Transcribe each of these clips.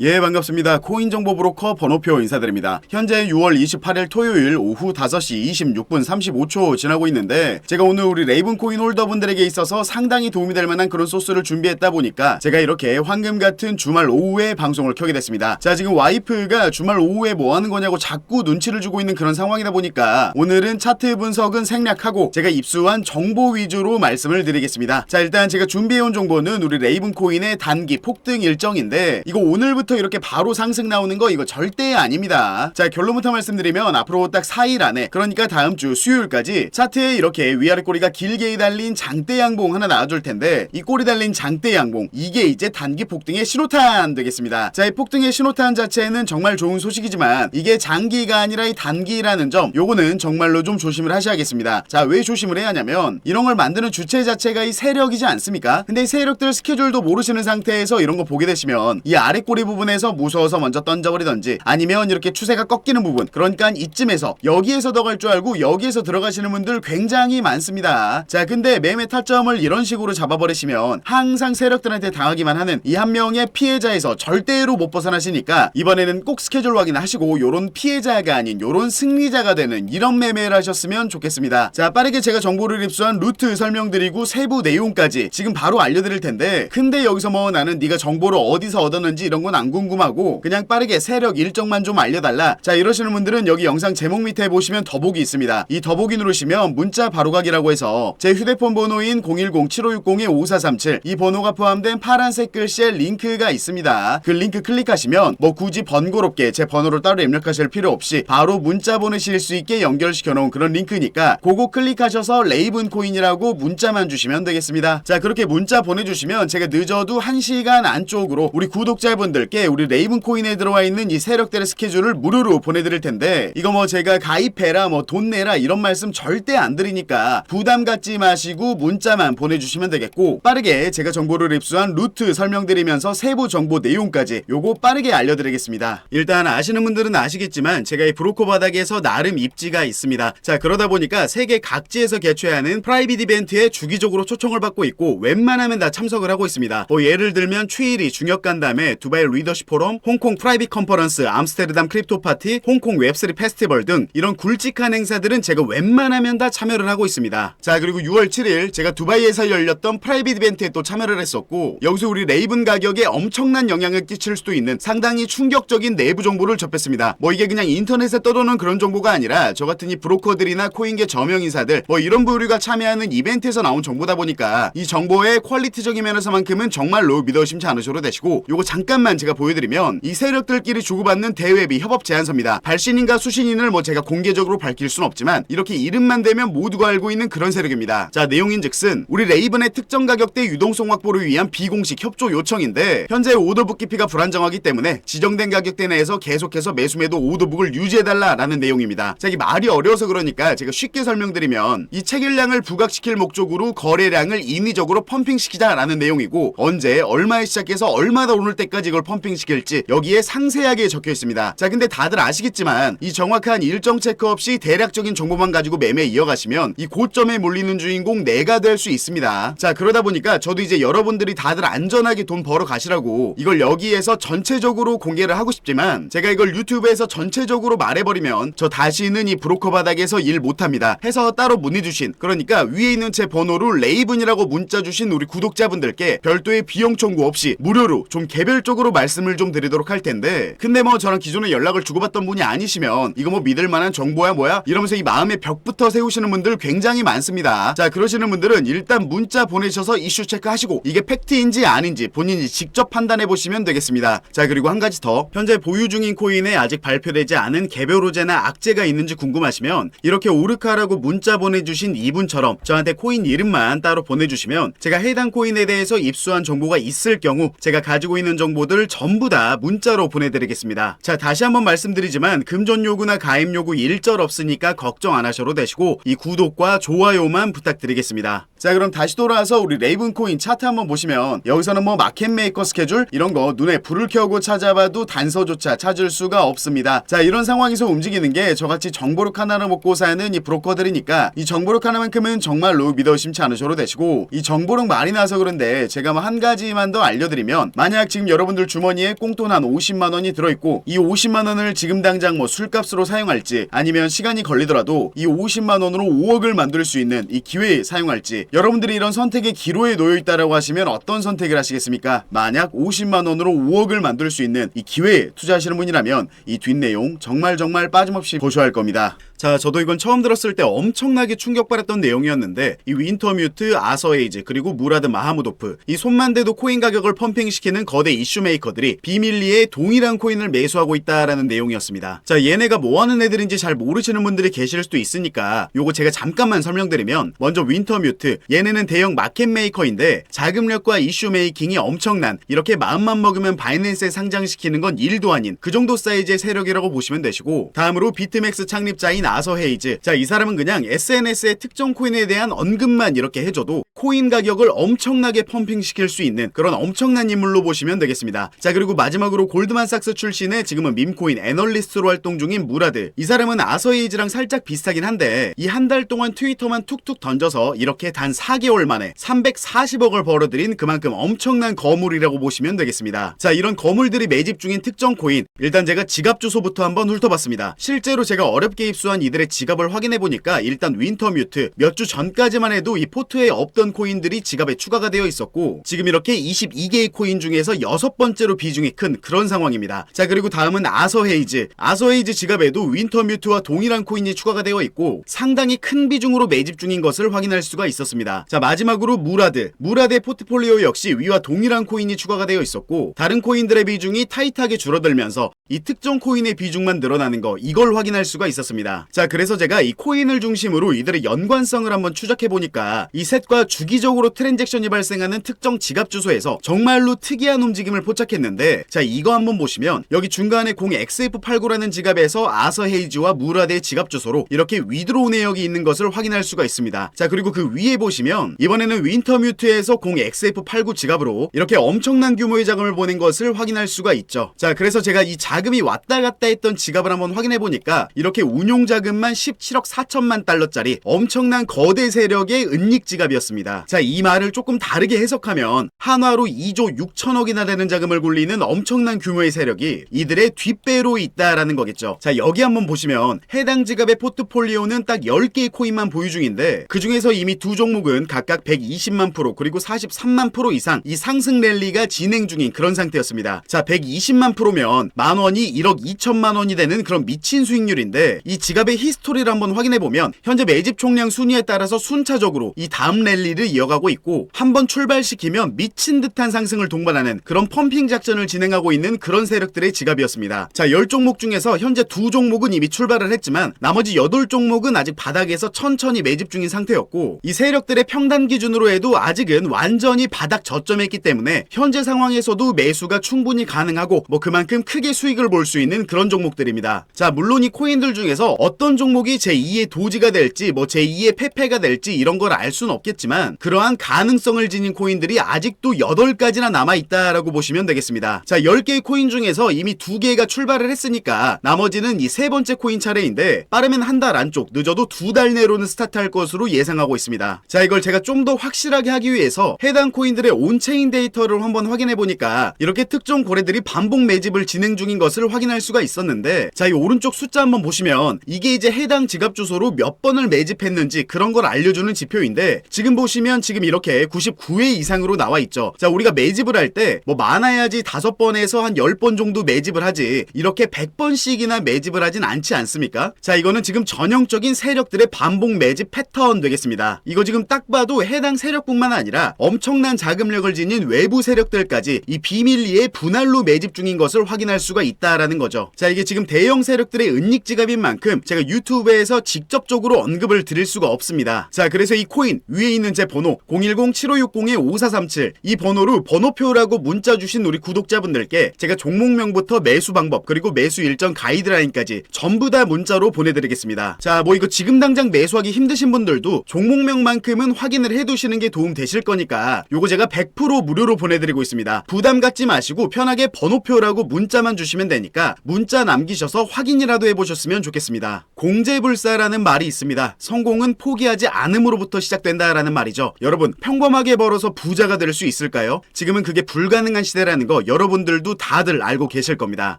예 반갑습니다. 코인 정보 브로커 번호표 인사드립니다. 현재 6월 28일 토요일 오후 5시 26분 35초 지나고 있는데 제가 오늘 우리 레이븐 코인 홀더분들에게 있어서 상당히 도움이 될 만한 그런 소스를 준비했다 보니까 제가 이렇게 황금 같은 주말 오후에 방송을 켜게 됐습니다. 자 지금 와이프가 주말 오후에 뭐 하는 거냐고 자꾸 눈치를 주고 있는 그런 상황이다 보니까 오늘은 차트 분석은 생략하고 제가 입수한 정보 위주로 말씀을 드리겠습니다. 자 일단 제가 준비해온 정보는 우리 레이븐 코인의 단기 폭등 일정인데 이거 오늘부터 이렇게 바로 상승 나오는 거 이거 절대 아닙니다. 자 결론부터 말씀드리면 앞으로 딱 4일 안에 그러니까 다음 주 수요일까지 차트에 이렇게 위아래 꼬리가 길게 달린 장대 양봉 하나 나와줄 텐데 이 꼬리 달린 장대 양봉 이게 이제 단기 폭등의 신호탄 되겠습니다. 자 이 폭등의 신호탄 자체는 정말 좋은 소식이지만 이게 장기가 아니라 이 단기라는 점 요거는 정말로 좀 조심을 하셔야겠습니다. 자 왜 조심을 해야 하냐면 이런 걸 만드는 주체 자체가 이 세력이지 않습니까? 근데 이 세력들 스케줄도 모르시는 상태에서 이런 거 보게 되시면 이 아래 꼬리 부분 에서 무서워서 먼저 던져버리던지 아니면 이렇게 추세가 꺾이는 부분 그러니까 이쯤에서 여기에서 더 갈 줄 알고 여기에서 들어가시는 분들 굉장히 많습니다. 자 근데 매매 타점을 이런 식으로 잡아버리시면 항상 세력들한테 당하기만 하는 이 한 명의 피해자에서 절대로 못 벗어나시니까 이번에는 꼭 스케줄 확인하시고 요런 피해자가 아닌 요런 승리자가 되는 이런 매매를 하셨으면 좋겠습니다. 자 빠르게 제가 정보를 입수한 루트 설명드리고 세부 내용까지 지금 바로 알려드릴 텐데 근데 여기서 뭐 나는 네가 정보를 어디서 얻었는지 이런 건 안 궁금하고 그냥 빠르게 세력 일정만 좀 알려달라. 자 이러시는 분들은 여기 영상 제목 밑에 보시면 더보기 있습니다. 이 더보기 누르시면 문자 바로가기라고 해서 제 휴대폰 번호인 010-7560-5437 이 번호가 포함된 파란색 글씨에 링크가 있습니다. 그 링크 클릭하시면 뭐 굳이 번거롭게 제 번호를 따로 입력하실 필요 없이 바로 문자 보내실 수 있게 연결시켜 놓은 그런 링크니까 그거 클릭하셔서 레이븐 코인이라고 문자만 주시면 되겠습니다. 자 그렇게 문자 보내주시면 제가 늦어도 1시간 안쪽으로 우리 구독자분들께 우리 레이븐 코인에 들어와 있는 이 세력들의 스케줄을 무료로 보내드릴 텐데 이거 뭐 제가 가입해라 뭐 돈 내라 이런 말씀 절대 안 드리니까 부담 갖지 마시고 문자만 보내주시면 되겠고 빠르게 제가 정보를 입수한 루트 설명드리면서 세부 정보 내용까지 요거 빠르게 알려드리겠습니다. 일단 아시는 분들은 아시겠지만 제가 이 브로커 바닥에서 나름 입지가 있습니다. 자 그러다 보니까 세계 각지에서 개최하는 프라이빗 이벤트에 주기적으로 초청을 받고 있고 웬만하면 다 참석을 하고 있습니다. 뭐 예를 들면 추일이 중역 간담회 두바이 리더 십 포럼 홍콩 프라이빗 컨퍼런스 암스테르담 크립토 파티 홍콩 웹3 페스티벌 등 이런 굵직한 행사들은 제가 웬만하면 다 참여를 하고 있습니다. 자 그리고 6월 7일 제가 두바이에서 열렸던 프라이빗 이벤트에 또 참여를 했었고 여기서 우리 레이븐 가격에 엄청난 영향을 끼칠 수도 있는 상당히 충격적인 내부 정보를 접했습니다. 뭐 이게 그냥 인터넷에 떠도는 그런 정보가 아니라 저 같은 이 브로커들이나 코인계 저명 인사들 뭐 이런 부류가 참여하는 이벤트에서 나온 정보다 보니까 이 정보의 퀄리티적인 면에서만큼은 정말로 믿어 의심치 않으셔도 되시고 요거 잠깐만 제가 보여드리면 이 세력들끼리 주고받는 대회비 협업 제안서입니다. 발신인과 수신인을 뭐 제가 공개적으로 밝힐 순 없지만 이렇게 이름만 대면 모두가 알고 있는 그런 세력입니다. 자 내용인즉슨 우리 레이븐의 특정 가격대 유동성 확보를 위한 비공식 협조 요청인데 현재 오더북 깊이가 불안정하기 때문에 지정된 가격대 내에서 계속해서 매수매도 오더북을 유지해달라라는 내용입니다. 자 이게 말이 어려워서 그러니까 제가 쉽게 설명드리면 이 체결량을 부각시킬 목적으로 거래량을 인위적으로 펌핑시키자라는 내용이고 언제 얼마에 시작해서 얼마나 오를 때까지 이걸 펌핑 시킬지 여기에 상세하게 적혀 있습니다. 자 근데 다들 아시겠지만 이 정확한 일정 체크 없이 대략적인 정보만 가지고 매매 이어가시면 이 고점에 몰리는 주인공 내가 될 수 있습니다. 자 그러다 보니까 저도 이제 여러분들이 다들 안전하게 돈 벌어 가시라고 이걸 여기에서 전체적으로 공개를 하고 싶지만 제가 이걸 유튜브에서 전체적으로 말해버리면 저 다시는 이 브로커 바닥에서 일 못합니다. 해서 따로 문의주신 그러니까 위에 있는 제 번호로 레이븐이라고 문자 주신 우리 구독자분들께 별도의 비용 청구 없이 무료로 좀 개별적으로 말씀 을 좀 드리도록 할 텐데 근데 뭐 저랑 기존에 연락을 주고받던 분이 아니시면 이거 뭐 믿을 만한 정보야 뭐야? 이러면서 이 마음의 벽부터 세우시는 분들 굉장히 많습니다. 자 그러시는 분들은 일단 문자 보내셔서 이슈 체크하시고 이게 팩트인지 아닌지 본인이 직접 판단해 보시면 되겠습니다. 자 그리고 한 가지 더. 현재 보유 중인 코인에 아직 발표되지 않은 개별 호재나 악재가 있는지 궁금하시면 이렇게 오르카라고 문자 보내주신 이분처럼 저한테 코인 이름만 따로 보내주시면 제가 해당 코인에 대해서 입수한 정보가 있을 경우 제가 가지고 있는 정보들 전부 다 문자로 보내드리겠습니다. 자 다시 한번 말씀드리지만 금전 요구나 가입 요구 일절 없으니까 걱정 안 하셔도 되시고 이 구독과 좋아요만 부탁드리겠습니다. 자 그럼 다시 돌아와서 우리 레이븐 코인 차트 한번 보시면 여기서는 뭐 마켓 메이커 스케줄 이런 거 눈에 불을 켜고 찾아봐도 단서조차 찾을 수가 없습니다. 자 이런 상황에서 움직이는 게 저같이 정보력 하나를 먹고 사는 이 브로커들이니까 이 정보력 하나만큼은 정말로 믿어 의심치 않으셔도 되시고 이 정보력 말이 나서 그런데 제가 뭐 한 가지만 더 알려드리면 만약 지금 여러분들 주머니 주머니에 꽁돈 한 50만 원이 들어있고 이 50만 원을 지금 당장 뭐 술값으로 사용할지 아니면 시간이 걸리더라도 이 50만 원으로 5억을 만들 수 있는 이 기회에 사용할지 여러분들이 이런 선택의 기로에 놓여 있다라고 하시면 어떤 선택을 하시겠습니까? 만약 50만 원으로 5억을 만들 수 있는 이 기회에 투자하시는 분이라면 이 뒷내용 정말 정말 빠짐없이 고려할 겁니다. 자, 저도 이건 처음 들었을 때 엄청나게 충격받았던 내용이었는데 이 윈터뮤트, 아서에이즈 그리고 무라드 마하무도프 이 손만 대도 코인 가격을 펌핑시키는 거대 이슈 메이커들이 비밀리에 동일한 코인을 매수하고 있다라는 내용이었습니다. 자, 얘네가 뭐 하는 애들인지 잘 모르시는 분들이 계실 수도 있으니까 요거 제가 잠깐만 설명드리면 먼저 윈터뮤트 얘네는 대형 마켓 메이커인데 자금력과 이슈 메이킹이 엄청난 이렇게 마음만 먹으면 바이낸스에 상장시키는 건 일도 아닌 그 정도 사이즈의 세력이라고 보시면 되시고 다음으로 비트맥스 창립자인 아서 헤이즈 자 이 사람은 그냥 SNS의 특정 코인에 대한 언급만 이렇게 해줘도 코인 가격을 엄청나게 펌핑시킬 수 있는 그런 엄청난 인물로 보시면 되겠습니다. 자 그리고 마지막으로 골드만삭스 출신의 지금은 밈코인 애널리스트로 활동 중인 무라드 이 사람은 아서 헤이즈랑 살짝 비슷하긴 한데 이 한 달 동안 트위터만 툭툭 던져서 이렇게 단 4개월 만에 340억을 벌어들인 그만큼 엄청난 거물이라고 보시면 되겠습니다. 자 이런 거물들이 매집 중인 특정 코인. 일단 제가 지갑 주소부터 한번 훑어봤습니다. 실제로 제가 어렵게 입수한 이들의 지갑을 확인해 보니까 일단 윈터뮤트 몇 주 전까지만 해도 이 포트에 없던 코인들이 지갑에 추가가 되어 있었고 지금 이렇게 22개의 코인 중에서 여섯 번째로 비중이 큰 그런 상황입니다. 자 그리고 다음은 아서헤이즈 아서헤이즈 지갑에도 윈터뮤트와 동일한 코인이 추가가 되어 있고 상당히 큰 비중으로 매집 중인 것을 확인할 수가 있었습니다. 자 마지막으로 무라드 무라드의 포트폴리오 역시 위와 동일한 코인이 추가가 되어 있었고 다른 코인들의 비중이 타이트하게 줄어들면서 이 특정 코인의 비중만 늘어나는 거 이걸 확인할 수가 있었습니다. 자 그래서 제가 이 코인을 중심으로 이들의 연관성을 한번 추적해 보니까 이 셋과 주기적으로 트랜잭션이 발생하는 특정 지갑 주소에서 정말로 특이한 움직임을 포착했는데 자 이거 한번 보시면 여기 중간에 0XF89라는 지갑에서 아서 헤이즈와 무라드의 지갑 주소로 이렇게 위드로우 내역이 있는 것을 확인할 수가 있습니다. 자 그리고 그 위에 보시면 이번에는 윈터뮤트에서 0XF89 지갑으로 이렇게 엄청난 규모의 자금을 보낸 것을 확인할 수가 있죠. 자 그래서 제가 이 자 금이 왔다 갔다 했던 지갑을 한번 확인해 보니까 이렇게 운용 자금만 17억 4천만 달러짜리 엄청난 거대 세력의 은닉 지갑이었습니다. 자, 이 말을 조금 다르게 해석하면 한화로 2조 6천억이나 되는 자금을 굴리는 엄청난 규모의 세력이 이들의 뒷배로 있다라는 거겠죠. 자, 여기 한번 보시면 해당 지갑의 포트폴리오는 딱 10개의 코인만 보유 중인데 그 중에서 이미 두 종목은 각각 120만 프로 그리고 43만 프로 이상 이 상승 랠리가 진행 중인 그런 상태였습니다. 자, 120만 프로면 만원 이 1억 2천만 원이 되는 그런 미친 수익률인데 이 지갑의 히스토리를 한번 확인해 보면 현재 매집 총량 순위에 따라서 순차적으로 이 다음 랠리를 이어가고 있고 한번 출발시키면 미친 듯한 상승을 동반하는 그런 펌핑 작전을 진행하고 있는 그런 세력들의 지갑이었습니다. 자, 10종목 중에서 현재 두 종목은 이미 출발을 했지만 나머지 8종목은 아직 바닥에서 천천히 매집 중인 상태였고 이 세력들의 평단 기준으로 해도 아직은 완전히 바닥 저점에 있기 때문에 현재 상황에서도 매수가 충분히 가능하고 뭐 그만큼 크게 수익 을 볼 수 있는 그런 종목들입니다. 자, 물론 이 코인들 중에서 어떤 종목이 제2의 도지가 될지 뭐 제2의 페페가 될지 이런 걸 알 수는 없겠지만 그러한 가능성을 지닌 코인들이 아직도 8가지나 남아 있다라고 보시면 되겠습니다. 자, 10개의 코인 중에서 이미 2개가 출발을 했으니까 나머지는 이 세 번째 코인 차례인데 빠르면 한 달 안쪽 늦어도 두 달 내로는 스타트할 것으로 예상하고 있습니다. 자, 이걸 제가 좀 더 확실하게 하기 위해서 해당 코인들의 온체인 데이터를 한번 확인해 보니까 이렇게 특정 고래들이 반복 매집을 진행 중인 것을 확인할 수가 있었는데 자, 이 오른쪽 숫자 한번 보시면 이게 이제 해당 지갑 주소로 몇 번을 매집했는지 그런 걸 알려주는 지표인데 지금 보시면 지금 이렇게 99회 이상으로 나와 있죠. 자, 우리가 매집을 할 때 뭐 많아야지 5번에서 한 10번 정도 매집을 하지 이렇게 100번씩이나 매집을 하진 않지 않습니까? 자, 이거는 지금 전형적인 세력들의 반복 매집 패턴 되겠습니다. 이거 지금 딱 봐도 해당 세력뿐만 아니라 엄청난 자금력을 지닌 외부 세력들까지 이 비밀리에 분할로 매집 중인 것을 확인할 수가 있 다라는 거죠. 자, 이게 지금 대형 세력들의 은닉 지갑인 만큼 제가 유튜브에서 직접적으로 언급을 드릴 수가 없습니다. 자, 그래서 이 코인 위에 있는 제 번호 010-7560-5437 이 번호로 번호표라고 문자 주신 우리 구독자분들께 제가 종목명부터 매수 방법 그리고 매수 일정 가이드라인까지 전부 다 문자로 보내드리겠습니다. 자, 뭐 이거 지금 당장 매수하기 힘드신 분들도 종목명만큼은 확인을 해두시는 게 도움 되실 거니까 요거 제가 100% 무료로 보내드리고 있습니다. 부담 갖지 마시고 편하게 번호표라고 문자만 주시면 되는 데니까 문자 남기셔서 확인이라도 해보셨으면 좋겠습니다. 공제불사라는 말이 있습니다. 성공은 포기하지 않음으로부터 시작된다라는 말이죠. 여러분 평범하게 벌어서 부자가 될 수 있을까요? 지금은 그게 불가능한 시대라는 거 여러분들도 다들 알고 계실 겁니다.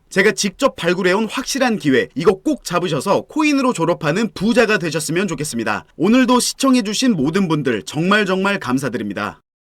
제가 직접 발굴해온 확실한 기회 이거 꼭 잡으셔서 코인으로 졸업하는 부자가 되셨으면 좋겠습니다. 오늘도 시청해주신 모든 분들 정말 정말 감사드립니다.